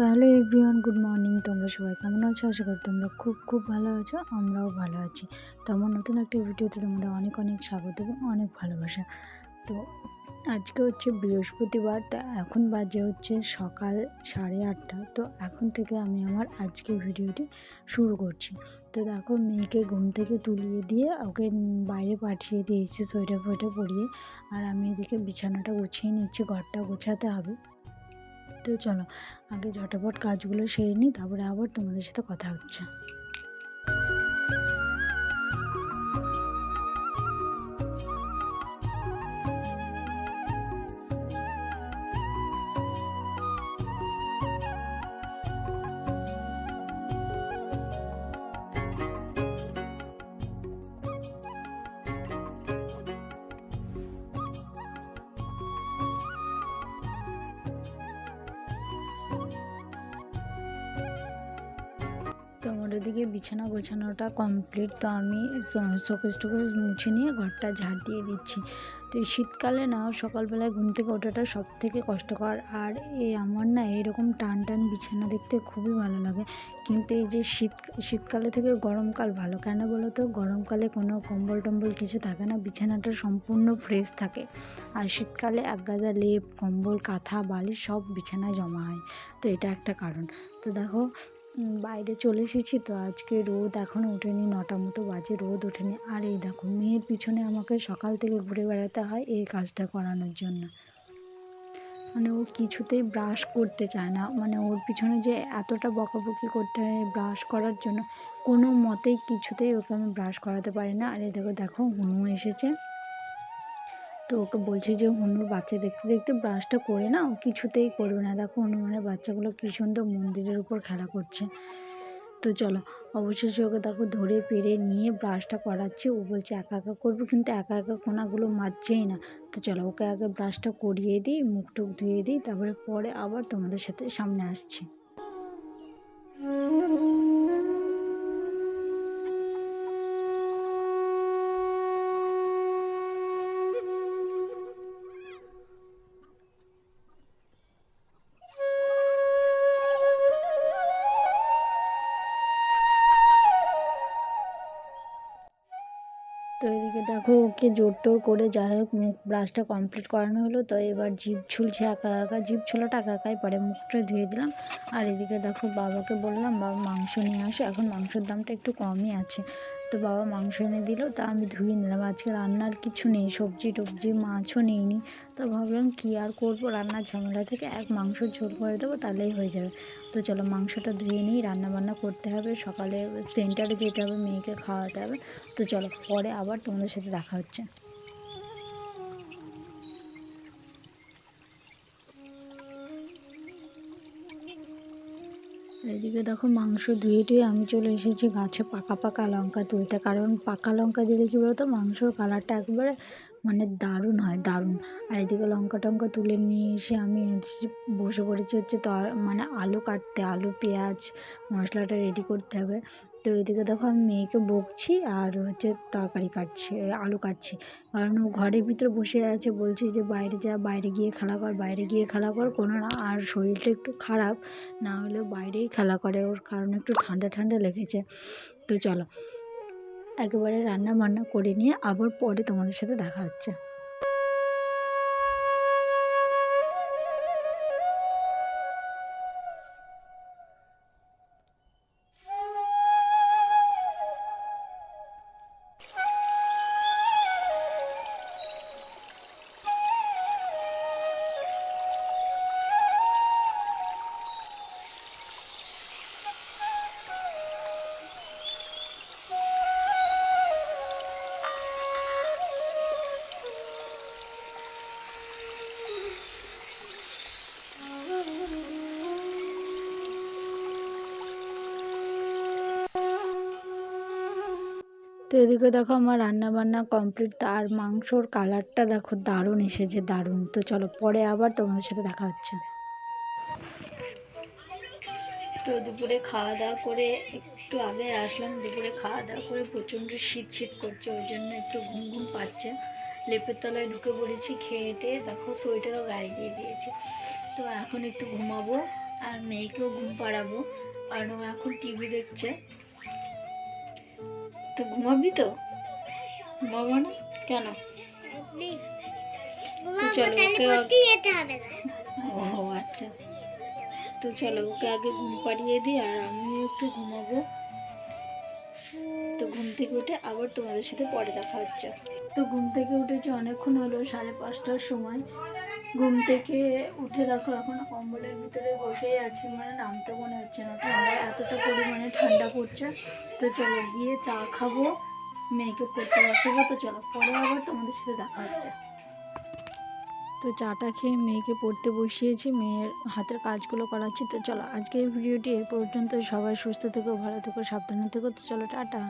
তো hello everyone good morning তোমরা সবাই কেমন আছো? আশা করি তোমরা খুব খুব ভালো আছো, আমরাও ভালো আছি। তো আমার নতুন একটা ভিডিওতে তোমাদের অনেক অনেক স্বাগত এবং অনেক ভালোবাসা। তো আজকে হচ্ছে বৃহস্পতিবার, তো এখন বাজে হচ্ছে সকাল সাড়ে আটটা। তো এখন থেকে আমি আমার আজকের ভিডিওটি শুরু করছি। তো দেখো, মেয়েকে ঘুম থেকে তুলিয়ে দিয়ে ওকে বাইরে পাঠিয়ে দিয়েছি সোয়েটার ফোয়েটার পরিয়ে। আর আমি এদিকে বিছানাটা গুছিয়ে নিচ্ছি, ঘরটা গোছাতে হবে। তো চলো আগে ঝটপট কাজগুলো সেরে নিই তারপরে আবার তোমাদের সাথে কথা হচ্ছে। আমার ওদিকে বিছানা গোছানোটা কমপ্লিট তো আমি শোকেস টোকেস মুছে নিয়ে ঘরটা ঝাড় দিয়ে দিচ্ছি। তো এই শীতকালে না, সকালবেলায় ঘুম থেকে ওঠাটা সব থেকে কষ্টকর। আর এই আমার না এরকম টান টান বিছানা দেখতে খুবই ভালো লাগে। কিন্তু এই যে শীত, শীতকালে থেকে গরমকাল ভালো কেন বলো তো গরমকালে কোনো কম্বল টম্বল কিছু থাকে না, বিছানাটা সম্পূর্ণ ফ্রেশ থাকে। আর শীতকালে এক গাদা লেপ, কম্বল, কাঁথা, বালিশ সব বিছানায় জমা হয়। তো এটা একটা কারণ। তো দেখো বাইরে চলে এসেছি তো আজকে রোদ এখনও ওঠেনি, নটা মতো বাজে রোদ ওঠেনি। আর এই দেখো, মেয়ের পিছনে আমাকে সকাল থেকে ঘুরে বেড়াতে হয় এই কাজটা করানোর জন্য। মানে ও কিছুতেই ব্রাশ করতে চায় না। মানে ওর পিছনে যে এতটা বকাবকি করতে হয় ব্রাশ করার জন্য, কোনো মতেই কিছুতেই ওকে আমি ব্রাশ করাতে পারি না। আর এই দেখো দেখো হুনু এসেছে। তো ওকে বলছি যে, হনুর বাচ্চা দেখতে দেখতে ব্রাশটা করে না ও কিছুতেই করবে না। দেখো, হনুমানের বাচ্চাগুলো কী সুন্দর মন্দিরের উপর খেলা করছে। তো চলো, অবশেষে ওকে দেখো ধরে পেরে নিয়ে ব্রাশটা করাচ্ছি। ও বলছে, একা একা করব? কিন্তু একা একা কোনাগুলো মাজছেই না। তো চলো, ওকে আগে ব্রাশটা করিয়ে দিই মুখ টুক ধুয়ে দিই, তারপরে পরে আবার তোমাদের সাথে সামনে আসছি। তো এদিকে দেখো ওকে জোর টোর করে যাই হোক মুখ ব্রাশটা কমপ্লিট করানো হলো। তো এবার জিভ ঝুলছে একা একা, জিভ ছোলাটা একা একাই পরে মুখটা ধুয়ে দিলাম। আর এদিকে দেখো বাবাকে বললাম, বাবা, মাংস নিয়ে আসে। এখন মাংসের দামটা একটু কমই আছে। তো বাবা মাংস এনে দিল, তা আমি ধুয়ে নিলাম। আজকে রান্নার কিছু নেই, সবজি টবজি, মাছও নেইনি। তো ভাবলাম কী আর করব? রান্নার ঝামেলা থেকে এক মাংস ঝোল করে দেবো, তাহলেই হয়ে যাবে। তো চলো মাংসটা ধুয়ে নিই, রান্নাবান্না করতে হবে। সকালে সেন্টারে যেতে হবে, মেয়েকে খাওয়াতে হবে। তো চলো পরে আবার তোমাদের সাথে দেখা হচ্ছে। এদিকে দেখো মাংস ধুয়ে টুয়ে আমি চলে এসেছি গাছে পাকা পাকা লঙ্কা তুলতে। কারণ পাকা লঙ্কা দিলে কী বলতো? মাংসর কালারটা একবারে মানে দারুণ হয়, দারুণ। আর এদিকে লঙ্কা টঙ্কা তুলে নিয়ে এসে আমি বসে পড়েছি হচ্ছে তর মানে আলু কাটতে, আলু, পেঁয়াজ, মশলাটা রেডি করতে হবে। তো এদিকে দেখো আমি মেয়েকে বকছি আর হচ্ছে তরকারি কাটছি, আলু কাটছি। কারণ ও ঘরের ভিতরে বসে আছে, বলছি যে বাইরে যা, বাইরে গিয়ে খেলা কর, বাইরে গিয়ে খেলা কর। কোনো না, আর শরীরটা একটু খারাপ, না হলে বাইরেই খেলা করে। ওর কারণ একটু ঠান্ডা ঠান্ডা লেগেছে। তো চলো। একেবারে রান্না বান্না করে নিয়ে আবার পরে তোমাদের সাথে দেখা হচ্ছে। তো এদিকে দেখো আমার রান্না বান্না কমপ্লিট আর মাংসর কালারটা দেখো দারুণ এসেছে, দারুণ। তো চলো পরে আবার তোমাদের সাথে দেখা হচ্ছে। তো দুপুরে খাওয়া দাওয়া করে একটু আগে আসলাম, দুপুরে খাওয়া দাওয়া করে প্রচণ্ড শীত শীত করছে, ওই জন্য একটু ঘুম ঘুম পাচ্ছে। লেপের তলায় ঢুকে পড়েছি খেয়ে টেয়ে দেখো সোয়েটারও গায়ে দিয়ে দিয়েছি। তো এখন একটু ঘুমাবো, আর মেয়েকেও ঘুম পাড়াবো, আর ও এখন টিভি দেখছে। তো ঘুমাবি তো? ঘুমাবো না? কেন? চলো ওকে যেতে হবে না। ও আচ্ছা। তো চলো ওকে আগে ঘুম পাড়িয়ে দিই আর আমিও একটু ঘুমাবো। তো ঘুম থেকে উঠে আবার তোমাদের সাথে পরে দেখা হচ্ছে। তো ঘুম থেকে উঠেছি অনেকক্ষণ হলো সাড়ে পাঁচটার সময়। ঘুম থেকে উঠে দেখো, এখন কম্বলের ভিতরে বসেই আছি মানে নামতে মনে হচ্ছে না। ঠান্ডা, এতটা পরিমাণে ঠান্ডা পড়ছে। তো চলো গিয়ে চা খাব, মেয়েকে পড়তে বসাবো। তো চলো, পরে আবার তোমাদের সাথে দেখা হচ্ছে। তো চাটা খেয়ে মেয়েকে পড়তে বসিয়েছি, মেয়ের হাতের কাজগুলো করাচ্ছি। তো চলো, আজকের ভিডিওটি এ পর্যন্ত। সবাই সুস্থ থেকো, ভালো থেকো, সাবধানে থেকো। তো চলো, টাটা।